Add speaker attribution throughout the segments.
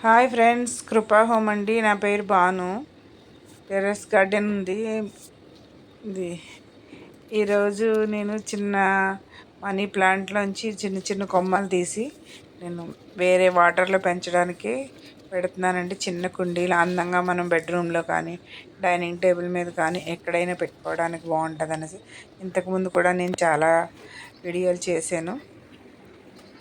Speaker 1: Hi friends కృపా home అండి. నా పేరు భాను. టెర్రస్ గార్డెన్ ఉంది. ఇది ఈరోజు నేను చిన్న మనీ ప్లాంట్లోంచి చిన్న చిన్న కొమ్మలు తీసి నేను వేరే వాటర్లో పెంచడానికి పెడుతున్నానండి. చిన్న కుండీలు అందంగా మనం బెడ్రూమ్లో కానీ డైనింగ్ టేబుల్ మీద కానీ ఎక్కడైనా పెట్టుకోవడానికి బాగుంటుంది అనేసి ఇంతకుముందు కూడా నేను చాలా వీడియోలు చేశాను.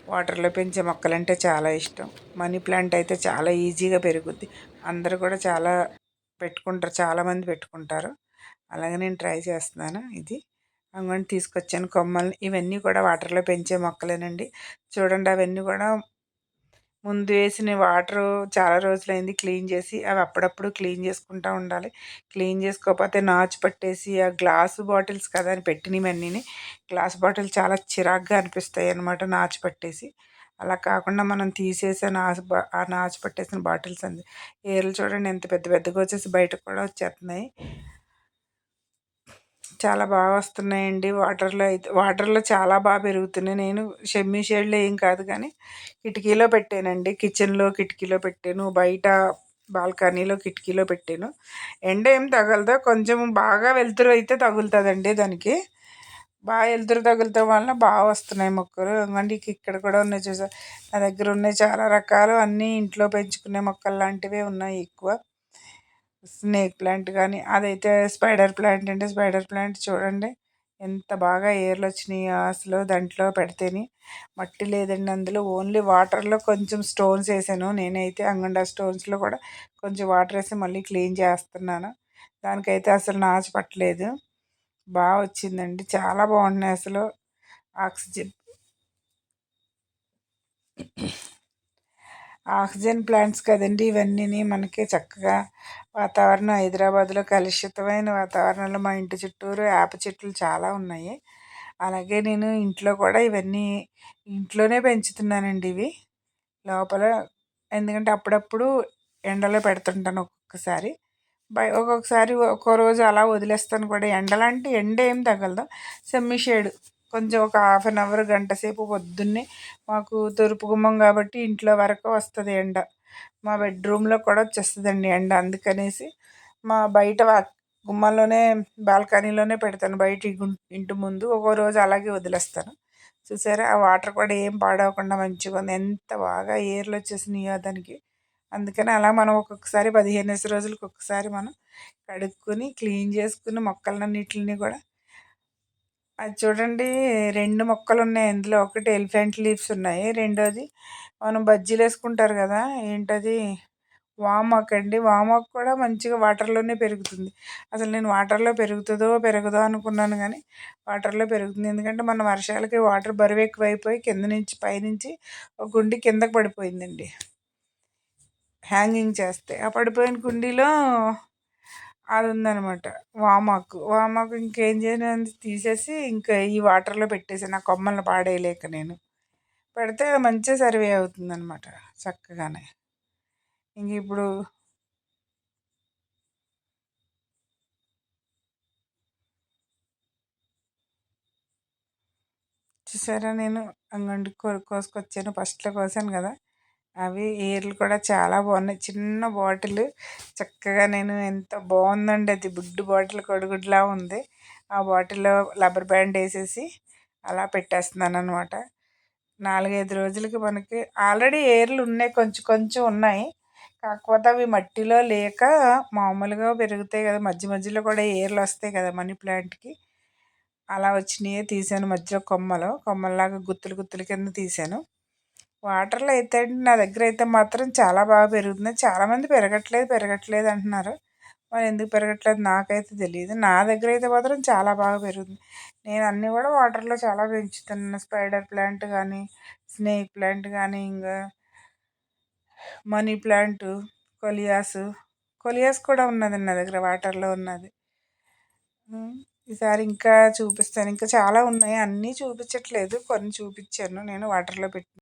Speaker 1: వాటర్లో పెంచే మొక్కలంటే చాలా ఇష్టం. మనీ ప్లాంట్ అయితే చాలా ఈజీగా పెరుగుద్ది. అందరూ కూడా చాలా పెట్టుకుంటారు చాలామంది పెట్టుకుంటారు. అలాగే నేను ట్రై చేస్తున్నాను ఇది. అంగని తీసుకొచ్చాను కొమ్మల్ని. ఇవన్నీ కూడా వాటర్లో పెంచే మొక్కలేనండి. చూడండి అవన్నీ కూడా ముందు వేసిన వాటర్ చాలా రోజులైంది క్లీన్ చేసి అవి అప్పుడప్పుడు క్లీన్ చేసుకుంటూ ఉండాలి. క్లీన్ చేసుకోకపోతే నాచు పట్టేసి ఆ గ్లాసు బాటిల్స్ కదా అని పెట్టినవన్నీ గ్లాస్ బాటిల్ చాలా చిరాగ్గా అనిపిస్తాయి అనమాట నాచు పట్టేసి. అలా కాకుండా మనం తీసేసే నాచు ఆ నాచు పట్టేసిన బాటిల్స్ అంది. ఏర్లు చూడండి ఎంత పెద్ద పెద్దగా వచ్చేసి బయటకు కూడా వచ్చేస్తున్నాయి చాలా బాగా వస్తున్నాయండి. వాటర్లో అయితే వాటర్లో చాలా బాగా పెరుగుతున్నాయి. నేను షెమ్మీ షేడ్లో ఏం కాదు కానీ కిటికీలో పెట్టానండి. కిచెన్లో కిటికీలో పెట్టాను. బయట బాల్కనీలో కిటికీలో పెట్టాను. ఎండ ఏం తగలదో. కొంచెం బాగా వెలుతురు అయితే తగులుతుందండి దానికి. బాగా వెలుతురు తగులుతాం వలన బాగా వస్తున్నాయి మొక్కలు. ఇవ్వండి ఇక్కడ కూడా ఉన్నాయి చూసా. నా దగ్గర ఉన్నాయి చాలా రకాలు. అన్నీ ఇంట్లో పెంచుకునే మొక్కలు లాంటివే ఉన్నాయి ఎక్కువ. స్నేక్ ప్లాంట్ కానీ అదైతే స్పైడర్ ప్లాంట్ అంటే స్పైడర్ ప్లాంట్ చూడండి. ఎంత బాగా ఏర్లు వచ్చినాయి అసలు దాంట్లో పెడితేని. మట్టి లేదండి అందులో. ఓన్లీ వాటర్లో కొంచెం స్టోన్స్ వేసాను. నేనైతే అంగండా స్టోన్స్లో కూడా కొంచెం వాటర్ వేసి మళ్ళీ క్లీన్ చేస్తున్నాను. దానికైతే అసలు నాచు పట్టలేదు బాగా వచ్చిందండి. చాలా బాగున్నాయి అసలు. ఆక్సిజన్ ఆక్సిజన్ ప్లాంట్స్ కదండి ఇవన్నీ మనకి చక్కగా వాతావరణం హైదరాబాద్లో కలుషితమైన వాతావరణంలో మా ఇంటి చుట్టూరు వేప చెట్లు చాలా ఉన్నాయి. అలాగే నేను ఇంట్లో కూడా ఇవన్నీ ఇంట్లోనే పెంచుతున్నానండి ఇవి. లోపల ఎందుకంటే అప్పుడప్పుడు ఎండలో పెడుతుంటాను ఒక్కొక్కసారి. బై ఒక్కొక్కసారి ఒక్కో రోజు అలా వదిలేస్తాను కూడా. ఎండలంటే ఎండ ఏం తగలదు. Semi shade. కొంచెం ఒక హాఫ్ అన్ అవర్ గంట సేపు పొద్దున్నే మాకు తూర్పు గుమ్మం కాబట్టి ఇంట్లో వరకు వస్తుంది ఎండ. మా బెడ్రూమ్లో కూడా వచ్చేస్తుందండి ఎండ. అందుకనేసి మా బయట గుమ్మంలోనే బాల్కనీలోనే పెడతాను. బయట ఇంటి ముందు ఒక్కో రోజు అలాగే వదిలేస్తాను. చూసారా? ఆ వాటర్ కూడా ఏం పాడవకుండా మంచిగా ఉంది. ఎంత బాగా ఏర్లు వచ్చేసినాయో దానికి అందుకని అలా మనం ఒక్కొక్కసారి పదిహేను రోజులకు ఒక్కసారి మనం కడుక్కొని క్లీన్ చేసుకుని మొక్కలన్నిటిని కూడా అది చూడండి రెండు మొక్కలు ఉన్నాయి అందులో ఒకటి ఎలిఫెంట్ లీవ్స్ ఉన్నాయి. రెండోది మనం బజ్జీలు వేసుకుంటారు కదా ఏంటది? వామాక్ అండి. వామాక్ కూడా మంచిగా వాటర్లోనే పెరుగుతుంది. అసలు నేను వాటర్లో పెరుగుతుందో పెరగదో అనుకున్నాను కానీ వాటర్లో పెరుగుతుంది. ఎందుకంటే మన వర్షాలకి వాటర్ బరువు ఎక్కువైపోయి కింద నుంచి పైనుంచి ఒక గుండి కిందకి పడిపోయిందండి. హ్యాంగింగ్ చేస్తే. ఆ పడిపోయిన కుండీలో అది ఉందనమాట వామాకు. వామాకు ఇంకేం చేయను తీసేసి ఇంకా ఈ వాటర్లో పెట్టేసాను ఆ కొమ్మలను పాడేయలేక నేను. పెడితే మంచిగా సర్వే అవుతుందనమాట చక్కగానే. ఇంక ఇప్పుడు చూసారా నేను అంగండి కోసుకొచ్చాను ఫస్ట్లో కోసాను కదా. అవి ఏర్లు కూడా చాలా బాగున్నాయి. చిన్న బాటిల్. చక్కగా నేను ఎంత బాగుందండి అది. బుడ్డు బాటిల్ కొడుగుడ్లా ఉంది. ఆ బాటిల్లో రబ్బర్ బ్యాండ్ వేసేసి అలా పెట్టేస్తున్నాను అనమాట నాలుగైదు రోజులకి మనకి ఆల్రెడీ ఏర్లు ఉన్నాయి. కొంచెం కొంచెం ఉన్నాయి. కాకపోతే అవి మట్టిలో లేక మామూలుగా పెరుగుతాయి కదా. మధ్య మధ్యలో కూడా ఏర్లు వస్తాయి కదా మనీ ప్లాంట్కి. అలా వచ్చినాయే తీసాను మధ్యలో కొమ్మలు. కొమ్మల్లాగా గుత్తులు గుత్తుల కింద తీసాను. వాటర్లో అయితే నా దగ్గర అయితే మాత్రం చాలా బాగా పెరుగుతుంది. చాలామంది పెరగట్లేదు పెరగట్లేదు అంటున్నారు. మరి ఎందుకు పెరగట్లేదు నాకైతే తెలియదు నా దగ్గర అయితే మాత్రం చాలా బాగా పెరుగుతుంది. నేను అన్నీ కూడా వాటర్లో చాలా పెంచుతున్నాను. స్పైడర్ ప్లాంట్ కానీ స్నేక్ ప్లాంట్ కానీ ఇంకా మనీ ప్లాంట్ కొలియాస్. కొలియాస్ కూడా ఉన్నది నా దగ్గర వాటర్లో ఉన్నది. ఈసారి ఇంకా చూపిస్తాను. ఇంకా చాలా ఉన్నాయి. అన్నీ చూపించట్లేదు. కొన్ని చూపించాను. నేను వాటర్లో పెట్టి